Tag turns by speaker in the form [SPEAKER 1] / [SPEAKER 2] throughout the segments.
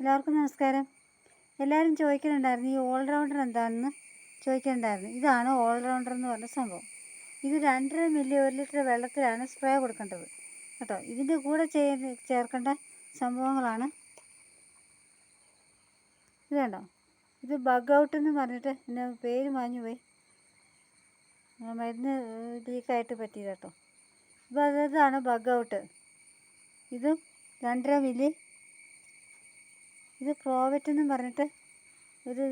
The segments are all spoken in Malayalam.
[SPEAKER 1] എല്ലാവർക്കും നമസ്കാരം. എല്ലാവരും ചോദിക്കുന്നുണ്ടായിരുന്നു ഈ ഓൾറൗണ്ടർ എന്താണെന്ന്? ചോദിക്കുന്നുണ്ടായിരുന്നു ഇതാണ് ഓൾറൗണ്ടർ എന്ന് പറഞ്ഞ സംഭവം. ഇത് രണ്ടര മില്ലി ഒരു ലിറ്റർ വെള്ളത്തിലാണ് സ്പ്രേ കൊടുക്കേണ്ടത്. കേട്ടോ? ഇതിന്റെ കൂടെ ചെയ് ചേർക്കേണ്ട സംഭവങ്ങളാണ് ഇത് കണ്ടോ? ഇത് ബഗ് ഔട്ട് എന്ന് പറഞ്ഞിട്ട് എന്റെ പേര് മാഞ്ഞു പോയി. മരുന്ന് ലീക്കായിട്ട് പറ്റിയത് കേട്ടോ. ഇപ്പോൾ അതാണ് ബഗ് ഔട്ട് ഇതും രണ്ടര മില്ലി ഇത് പ്രോവറ്റ് എന്നും പറഞ്ഞിട്ട് ഒരു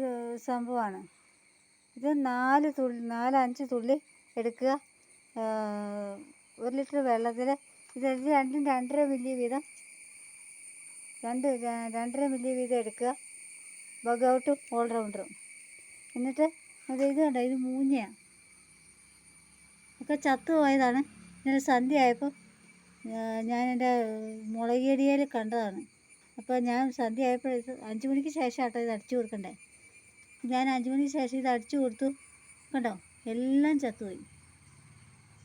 [SPEAKER 1] സംഭവമാണ് ഇത് നാല് തുള്ളി നാല് അഞ്ച് തുള്ളി എടുക്കുക. ഒരു ലിറ്റർ വെള്ളത്തിൽ ഇത് രണ്ടും രണ്ടര മില്ലി വീതം രണ്ട് രണ്ടര മില്ലി വീതം എടുക്കുക. ബഗ് ഔട്ടും ഓൾറൗണ്ടറും. എന്നിട്ട് അത് ഇത് കണ്ട? ഇത് മൂഞ്ഞയാണ് ഒക്കെ ചത്തുപോയതാണ് ഇന്നലെ സന്ധ്യ ആയപ്പോൾ ഞാൻ എന്റെ മുളക് കണ്ടതാണ്. അപ്പോൾ ഞാൻ സന്ധ്യ ആയപ്പോൾ അഞ്ച് മണിക്ക് ശേഷം ആട്ടോ ഇത് അടിച്ചു കൊടുക്കണ്ടേ. ഞാൻ അഞ്ച് മണിക്ക് ശേഷം ഇത് അടിച്ചു കൊടുത്തു. കണ്ടോ? എല്ലാം ചത്തുപോയി.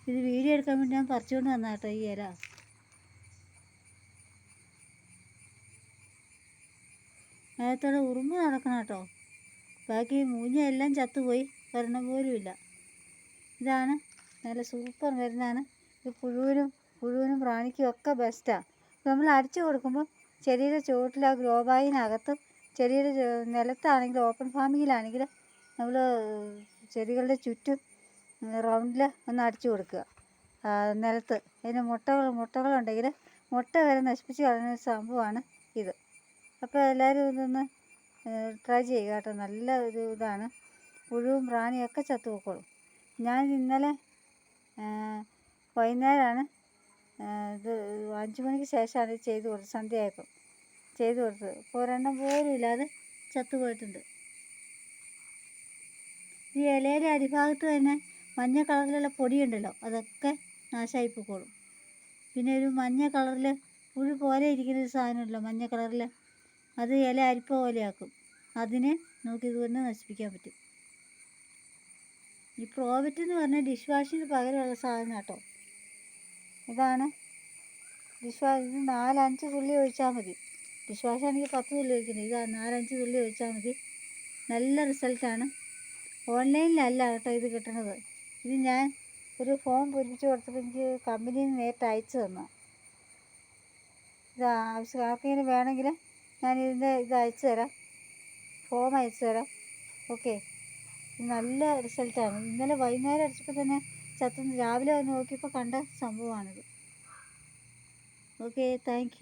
[SPEAKER 1] ഇത് വീഡിയോ എടുക്കാൻ വേണ്ടി ഞാൻ പറിച്ചുകൊണ്ട് വന്ന കേട്ടോ ഈ ഇല. അതിനകത്തോടെ ഉറുമ്പ് നടക്കണം കേട്ടോ ബാക്കി മൂഞ്ഞ എല്ലാം ചത്തുപോയി. ഒരെണ്ണം പോലും ഇല്ല. ഇതാണ്. നല്ല സൂപ്പർ മരുന്നാണ്. ഇത് പുഴുവിനും പുഴുവിനും പ്രാണിക്കും ഒക്കെ ബെസ്റ്റാണ് നമ്മൾ അടിച്ചു കൊടുക്കുമ്പോൾ ചെടിയുടെ ചുവട്ടിൽ ആ ഗ്രോ ബാഗിനകത്തും ചെടിയുടെ നിലത്താണെങ്കിൽ ഓപ്പൺ ഫാമിങ്ങിലാണെങ്കിൽ നമ്മൾ ചെടികളുടെ ചുറ്റും റൗണ്ടിൽ ഒന്ന് അടിച്ചു കൊടുക്കുക. നിലത്ത്. അതിന് മുട്ടകൾ മുട്ടകളുണ്ടെങ്കിൽ മുട്ട വരെ നശിപ്പിച്ച് കളയുന്ന ഒരു സംഭവമാണ് ഇത്. അപ്പോൾ എല്ലാവരും ഇതൊന്ന് ട്രൈ ചെയ്യുക കേട്ടോ. നല്ല ഒരു ഇതാണ്. പുഴുവും പ്രാണിയൊക്കെ ചത്തു പോയിക്കോളും ഞാൻ ഇന്നലെ വൈകുന്നേരമാണ് ഇത് അഞ്ച് മണിക്ക് ശേഷമാണ് ചെയ്ത് കൊടുത്തത്. സന്ധ്യ ആയപ്പോൾ ചെയ്ത് കൊടുത്തത്. ഇപ്പോൾ ഒരെണ്ണം പോലും ഇല്ലാതെ ചത്തുപോയിട്ടുണ്ട് ഈ ഇലയുടെ അടിഭാഗത്ത് തന്നെ മഞ്ഞ കളറിലുള്ള പൊടിയുണ്ടല്ലോ അതൊക്കെ നാശമായി പോയിക്കോളും പിന്നെ ഒരു മഞ്ഞ കളറിൽ പുഴു പോലെ ഇരിക്കുന്ന ഒരു സാധനമല്ലോ മഞ്ഞ കളറിൽ അത് ഇല അരിപ്പ പോലെയാക്കും. അതിനെ നമുക്ക് ഇതുകൊണ്ട് നശിപ്പിക്കാൻ പറ്റും. ഈ പ്രോവറ്റ് എന്ന് പറഞ്ഞാൽ ഡിഷ് വാഷിന് പകരമുള്ള സാധനം കേട്ടോ ഇതാണ്. ഡിഷ് ഇത് നാലഞ്ച് തുള്ളി ഒഴിച്ചാൽ മതി. ഡിഷ് പത്ത് തുള്ളി ഒഴിക്കുന്നത് ഇത് നാലഞ്ച് തുള്ളി ഒഴിച്ചാൽ മതി. നല്ല റിസൾട്ടാണ് ഓൺലൈനിലല്ല കേട്ടോ ഇത് കിട്ടണത്. ഇത് ഞാൻ ഒരു ഫോം പൂരിപ്പിച്ച് കൊടുത്തപ്പോൾ എനിക്ക് കമ്പനിയിൽ നിന്ന് നേരിട്ട് അയച്ചു തന്നു. ഇത് ആവശ്യം ആർക്കെങ്കിലും വേണമെങ്കിൽ ഞാൻ ഇതിന്റെ ഇത് അയച്ചു തരാം. ഫോം അയച്ചു തരാം. ഓക്കെ നല്ല റിസൾട്ടാണ് ഇന്നലെ വൈകുന്നേരം അടിച്ചപ്പോൾ തന്നെ ചത്തുന്ന. രാവിലെ നോക്കിയപ്പോൾ കണ്ട സംഭവമാണിത് ഓക്കെ താങ്ക്